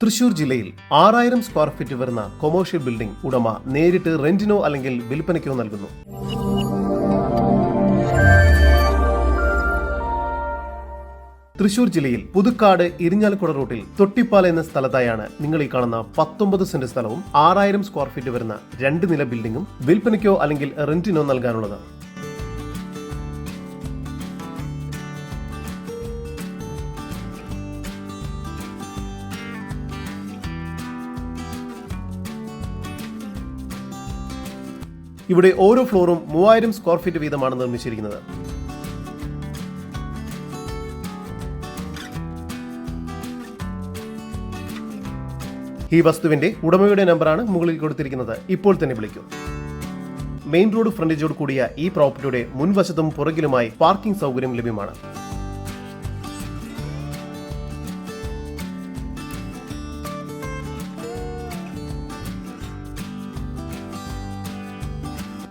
തൃശൂർ ജില്ലയിൽ ആറായിരം square feet വരുന്ന കൊമേഴ്ഷ്യൽ ബിൽഡിംഗ് ഉടമ നേരിട്ട് റെന്റിനോ അല്ലെങ്കിൽ വിൽപ്പനയ്ക്കോ നൽകുന്നു. തൃശൂർ ജില്ലയിൽ പുതുക്കാട് ഇരിഞ്ഞാലക്കുട റൂട്ടിൽ തൊട്ടിപ്പാല എന്ന സ്ഥലത്തായാണ് നിങ്ങൾ ഈ കാണുന്ന പത്തൊമ്പത് സെന്റ് സ്ഥലവും ആറായിരം സ്ക്വയർ ഫീറ്റ് വരുന്ന രണ്ട് നില ബിൽഡിംഗും വിൽപ്പനയ്ക്കോ അല്ലെങ്കിൽ റെന്റിനോ നൽകാനുള്ളത്. ഇവിടെ ഓരോ ഫ്ലോറും മൂവായിരം സ്ക്വയർ ഫീറ്റ് വീതമാണ് നിർമ്മിച്ചിരിക്കുന്നത്. ഈ വസ്തുവിന്റെ ഉടമയുടെ നമ്പറാണ് മുകളിൽ കൊടുത്തിരിക്കുന്നത്. ഇപ്പോൾ തന്നെ വിളിക്കൂ. മെയിൻ റോഡ് ഫ്രണ്ടേജോട് കൂടിയ ഈ പ്രോപ്പർട്ടിയുടെ മുൻവശത്തും പുറകിലുമായി പാർക്കിംഗ് സൗകര്യം ലഭ്യമാണ്.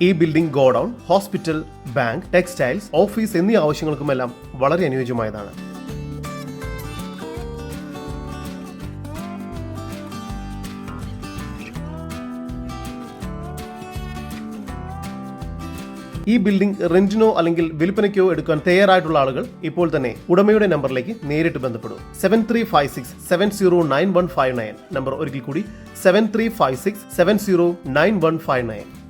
ഈ building godown hospital bank textiles office എന്നീ ആവശ്യങ്ങൾക്കുമെല്ലാം വളരെ അനുയോജ്യമായതാണ്. ഈ ബിൽഡിംഗ് റെന്റിനോ അല്ലെങ്കിൽ വിൽപ്പനയ്ക്കോ എടുക്കാൻ തയ്യാറായിട്ടുള്ള ആളുകൾ ഇപ്പോൾ തന്നെ ഉടമയുടെ നമ്പറിലേക്ക് നേരിട്ട് ബന്ധപ്പെടും. Seven three five six seven zero nine one five nine number ഒരിക്കൽ കൂടി seven three five six seven zero nine one five nine